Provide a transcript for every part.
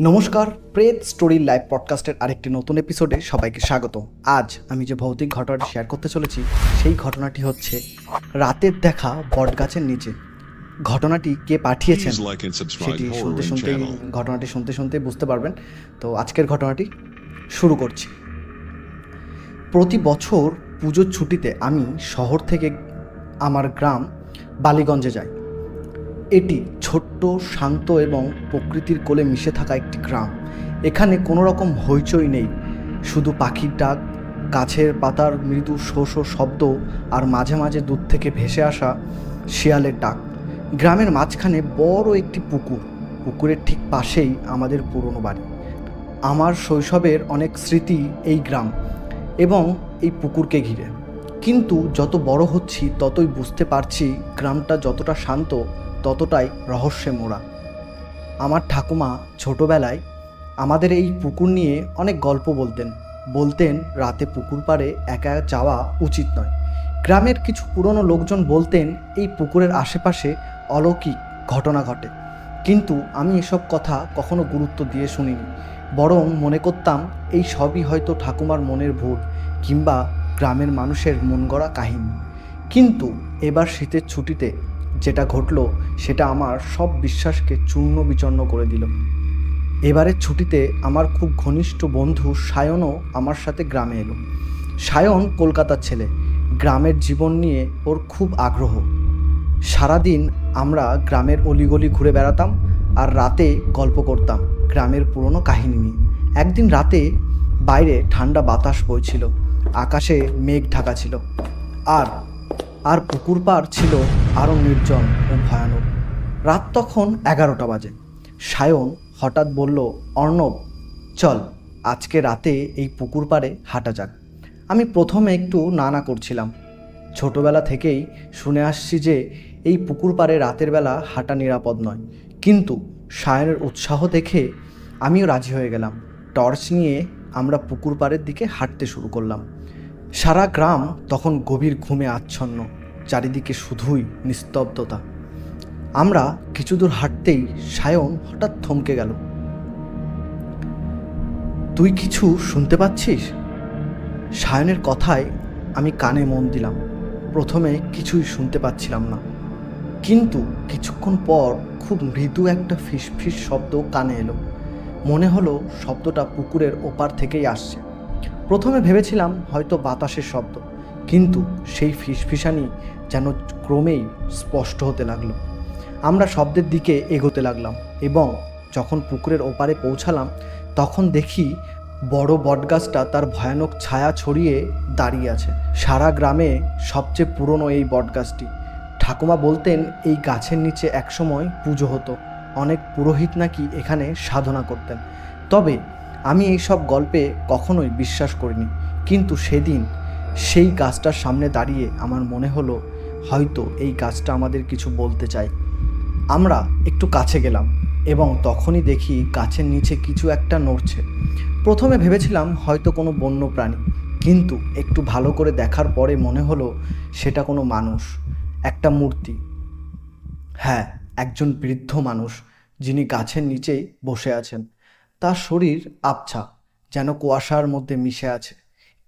নমস্কার প্রেত story live পডকাস্টের আরেকটি নতুন এপিসোডে সবাইকে স্বাগত আজ আমি যে ভৌতিক ঘটনাটি শেয়ার করতে চলেছি সেই ঘটনাটি হচ্ছে রাতের দেখা বটগাছের নিচে। ঘটনাটি কে পাঠিয়েছেন সেটি শুনতে শুনতেই ঘটনাটি শুনতে শুনতে বুঝতে পারবেন। তো আজকের ঘটনাটি শুরু করছি। প্রতি বছর পুজোর ছুটিতে আমি শহর থেকে আমার গ্রাম বালিগঞ্জে যাই। এটি ছোট্ট, শান্ত এবং প্রকৃতির কোলে মিশে থাকা একটি গ্রাম। এখানে কোনো রকম হইচই নেই। শুধু পাখির ডাক, গাছের পাতার মৃদু শো শো শব্দ আর মাঝে মাঝে দূর থেকে ভেসে আসা শিয়ালের ডাক। গ্রামের মাঝখানে বড় একটি পুকুর। পুকুরের ঠিক পাশেই আমাদের পুরনো বাড়ি। আমার শৈশবের অনেক স্মৃতি এই গ্রাম এবং এই পুকুরকে ঘিরে। কিন্তু যত বড় হচ্ছি, ততই বুঝতে পারছি গ্রামটা যতটা শান্ত ততটাই রহস্যে মোড়া আমার ঠাকুমা ছোটবেলায় আমাদের এই পুকুর নিয়ে অনেক গল্প বলতেন। বলতেন, রাতে পুকুর পাড়ে একা যাওয়া উচিত নয়। গ্রামের কিছু পুরনো লোকজন বলতেন, এই পুকুরের আশেপাশে অলৌকিক ঘটনা ঘটে। কিন্তু আমি এসব কথা কখনো গুরুত্ব দিয়ে শুনিনি। বরং মনে করতাম, এই সবই হয়তো ঠাকুমার মনের ভুল কিংবা গ্রামের মানুষের মন গড়া কাহিনী। কিন্তু এবার শীতের ছুটিতে যেটা ঘটলো, সেটা আমার সব বিশ্বাসকে চূর্ণ বিচূর্ণ করে দিল। এবারের ছুটিতে আমার খুব ঘনিষ্ঠ বন্ধু সায়নও আমার সাথে গ্রামে এলো। সায়ন কলকাতার ছেলে। গ্রামের জীবন নিয়ে ওর খুব আগ্রহ। সারাদিন আমরা গ্রামের অলিগলি ঘুরে বেড়াতাম আর রাতে গল্প করতাম গ্রামের পুরনো কাহিনী নিয়ে। একদিন রাতে বাইরে ঠান্ডা বাতাস বইছিল। আকাশে মেঘ ঢাকা ছিল। আর আর পুকুর পাড় ছিল আরও নির্জন ও ভয়ানক। রাত তখন এগারোটা বাজে। সায়ন হঠাৎ বলল, অর্ণব, চল, আজকে রাতে এই পুকুর পাড়ে হাঁটা যাক। আমি প্রথমে একটু না না করছিলাম। ছোটবেলা থেকেই শুনে আসছি যে এই পুকুর পাড়ে রাতের বেলা হাঁটা নিরাপদ নয়। কিন্তু সায়নের উৎসাহ দেখে আমিও রাজি হয়ে গেলাম। টর্চ নিয়ে আমরা পুকুর পাড়ের দিকে হাঁটতে শুরু করলাম। সারা গ্রাম তখন গভীর ঘুমে আচ্ছন্ন, চারিদিকে শুধুই নিস্তব্ধতা। আমরা কিছু দূর হাঁটতেই সায়ন হঠাৎ থমকে গেল। তুই কিছু শুনতে পাচ্ছিস? সায়নের কথায় আমি কানে মন দিলাম। প্রথমে কিছুই শুনতে পাচ্ছিলাম না। কিন্তু কিছুক্ষণ পর খুব মৃদু একটা ফিসফিস শব্দ কানে এলো। মনে হলো শব্দটা পুকুরের ওপার থেকেই আসছে। প্রথমে ভেবেছিলাম হয়তো বাতাসের শব্দ, কিন্তু সেই ফিসফিসানি যেন ক্রমেই স্পষ্ট হতে লাগল। আমরা শব্দের দিকে এগোতে লাগলাম এবং যখন পুকুরের ওপারে পৌঁছালাম, তখন দেখি বড় বটগাছটা তার ভয়ানক ছায়া ছড়িয়ে দাঁড়িয়ে আছে। সারা গ্রামে সবচেয়ে পুরনো এই বটগাছটি। ঠাকুমা বলতেন, এই গাছের নিচে একসময় পুজো হতো। অনেক পুরোহিত নাকি এখানে সাধনা করতেন। তবে আমি এই সব গল্পে কখনোই বিশ্বাস করিনি। কিন্তু সেদিন সেই গাছটার সামনে দাঁড়িয়ে আমার মনে হলো, হয়তো এই গাছটা আমাদের কিছু বলতে চায়। আমরা একটু কাছে গেলাম এবং তখনই দেখি গাছের নিচে কিছু একটা নড়ছে। প্রথমে ভেবেছিলাম হয়তো কোনো বন্য প্রাণী কিন্তু একটু ভালো করে দেখার পরে মনে হলো সেটা কোনো মানুষ, একটা মূর্তি। হ্যাঁ একজন বৃদ্ধ মানুষ, যিনি গাছের নিচেই বসে আছেন। তার শরীর আবছা, যেন কুয়াশার মধ্যে মিশে আছে।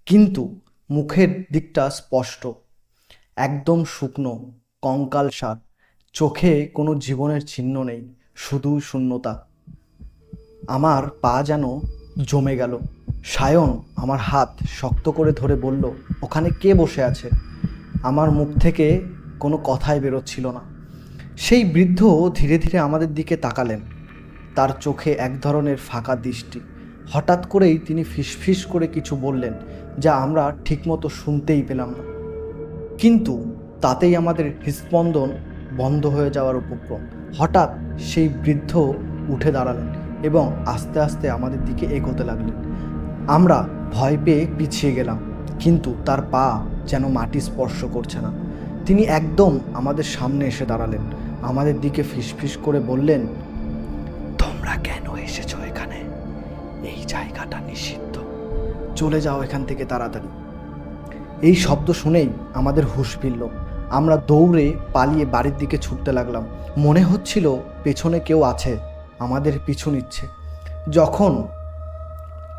কিন্তু মুখের দিকটা স্পষ্ট, একদম শুকনো, কঙ্কাল সার। চোখে কোনো জীবনের চিহ্ন নেই, শুধু শূন্যতা। আমার পা যেন জমে গেল। সায়ন আমার হাত শক্ত করে ধরে বলল, ওখানে কে বসে আছে? আমার মুখ থেকে কোনো কথাই বেরোচ্ছিল না। সেই বৃদ্ধ ধীরে ধীরে আমাদের দিকে তাকালেন। তার চোখে এক ধরনের ফাঁকা দৃষ্টি। হঠাৎ করেই তিনি ফিসফিস করে কিছু বললেন, যা আমরা ঠিকমতো শুনতেই পেলাম না। কিন্তু তাতেই আমাদের হৃস্পন্দন বন্ধ হয়ে যাওয়ার উপক্রম। হঠাৎ সেই বৃদ্ধ উঠে দাঁড়ালেন এবং আস্তে আস্তে আমাদের দিকে এগোতে লাগলেন। আমরা ভয় পেয়ে পিছিয়ে গেলাম, কিন্তু তার পা যেন মাটি স্পর্শ করছে না। তিনি একদম আমাদের সামনে এসে দাঁড়ালেন, আমাদের দিকে ফিসফিস করে বললেন তোমরা কেন এসেছ এখানে? এই জায়গাটা নিষিদ্ধ। চলে যাও এখান থেকে তাড়াতাড়ি। এই শব্দ শুনেই আমাদের হুঁশ ফিরল। আমরা দৌড়ে পালিয়ে বাড়ির দিকে ছুটতে লাগলাম। মনে হচ্ছিল পেছনে কেউ আছে, আমাদের পিছু নিচ্ছে। যখন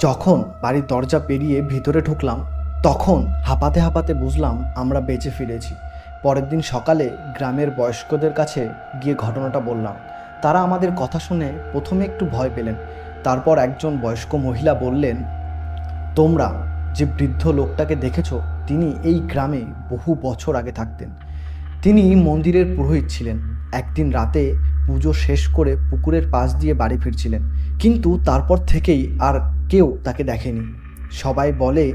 যখন বাড়ির দরজা পেরিয়ে ভিতরে ঢুকলাম, তখন হাঁপাতে হাঁপাতে বুঝলাম আমরা বেঁচে ফিরেছি। পরের দিন সকালে গ্রামের বয়স্কদের কাছে গিয়ে ঘটনাটা বললাম। তারা আমাদের কথা শুনে প্রথমে একটু ভয় পেলেন। তারপর একজন বয়স্ক মহিলা বললেন, তোমরা যে বৃদ্ধ লোকটাকে দেখেছ, তিনি এই গ্রামে বহু বছর আগে থাকতেন। তিনি মন্দিরের পুরোহিত ছিলেন। একদিন রাতে পুজো শেষ করে পুকুরের পাশ দিয়ে বাড়ি ফিরছিলেন। কিন্তু তারপর থেকেই আর কেউ তাকে দেখেনি। সবাই বলে,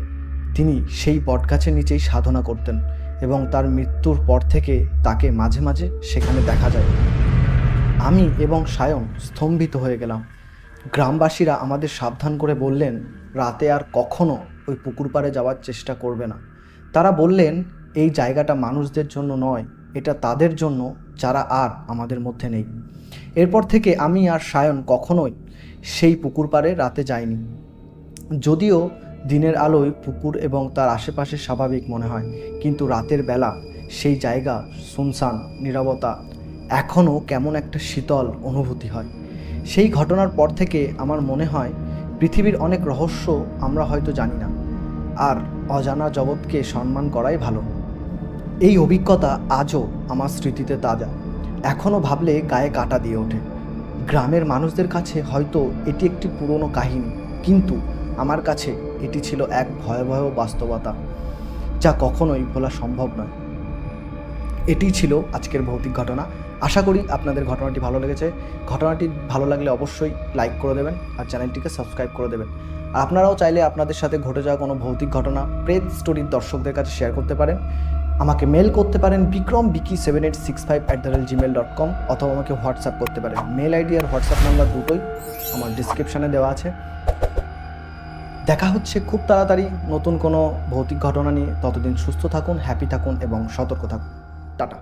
তিনি সেই বটগাছের নিচেই সাধনা করতেন এবং তার মৃত্যুর পর থেকে তাকে মাঝে মাঝে সেখানে দেখা যায়। আমি এবং সায়ন স্তম্ভিত হয়ে গেলাম। গ্রামবাসীরা আমাদের সাবধান করে বললেন, রাতে আর কখনো ওই পুকুর পাড়ে যাওয়ার চেষ্টা করবে না। তারা বললেন, এই জায়গাটা মানুষদের জন্য নয়, এটা তাদের জন্য যারা আর আমাদের মধ্যে নেই। এরপর থেকে আমি আর সায়ন কখনোই সেই পুকুর পাড়ে রাতে যাইনি। যদিও দিনের আলোয় পুকুর এবং তার আশেপাশে স্বাভাবিক মনে হয়, কিন্তু রাতের বেলা সেই জায়গা শুনশান নীরবতা এখনও কেমন একটা শীতল অনুভূতি হয়। সেই ঘটনার পর থেকে আমার মনে হয়, পৃথিবীর অনেক রহস্য আমরা হয়তো জানি না। আর অজানা জগৎকে সম্মান করাই ভালো। এই অভিজ্ঞতা আজও আমার স্মৃতিতে তাজা। এখনও ভাবলে গায়ে কাটা দিয়ে ওঠে। গ্রামের মানুষদের কাছে হয়তো এটি একটি পুরনো কাহিনী, কিন্তু আমার কাছে এটি ছিল এক ভয়াবহ বাস্তবতা, যা কখনোই ভোলা সম্ভব নয়। এটি ছিল আজকের ভৌতিক ঘটনা। আশা করি আপনাদের ঘটনাটি ভালো লেগেছে। ঘটনাটি ভালো লাগলে অবশ্যই লাইক করে দেবেন আর চ্যানেলটিকে সাবস্ক্রাইব করে দেবেন। আপনারাও চাইলে আপনাদের সাথে ঘটে যাওয়া কোনো ভৌতিক ঘটনা, প্রেত স্টোরির দর্শকদের কাছে শেয়ার করতে পারেন। আমাকে মেল করতে পারেন Vikram Vicky seven eight six five at the rail Gmail dot com অথবা আমাকে হোয়াটসঅ্যাপ করতে পারেন। মেল আইডি আর হোয়াটসঅ্যাপ নাম্বার দুটোই আমার ডিসক্রিপশানে দেওয়া আছে। দেখা হচ্ছে খুব তাড়াতাড়ি নতুন কোনো ভৌতিক ঘটনা নিয়ে। ততদিন সুস্থ থাকুন হ্যাপি থাকুন এবং সতর্ক থাকুন। টাটা।